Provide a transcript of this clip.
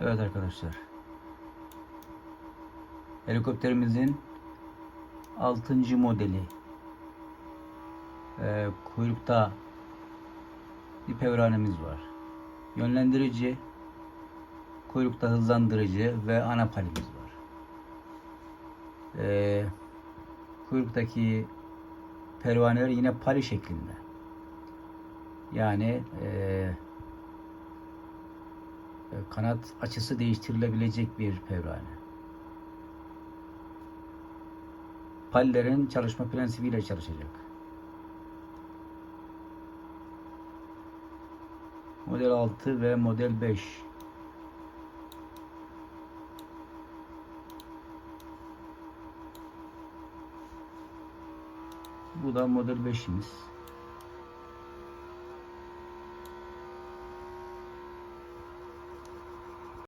Evet arkadaşlar. Helikopterimizin 6. modeli. Ee, kuyrukta bir pervanemiz var. Yönlendirici, kuyrukta hızlandırıcı ve ana palimiz var. Ee, kuyruktaki pervaneler yine pali şeklinde. Yani eee kanat açısı değiştirilebilecek bir pervane. Pallerin çalışma prensibiyle çalışacak. Model 6 ve model 5. Bu da model 5'imiz.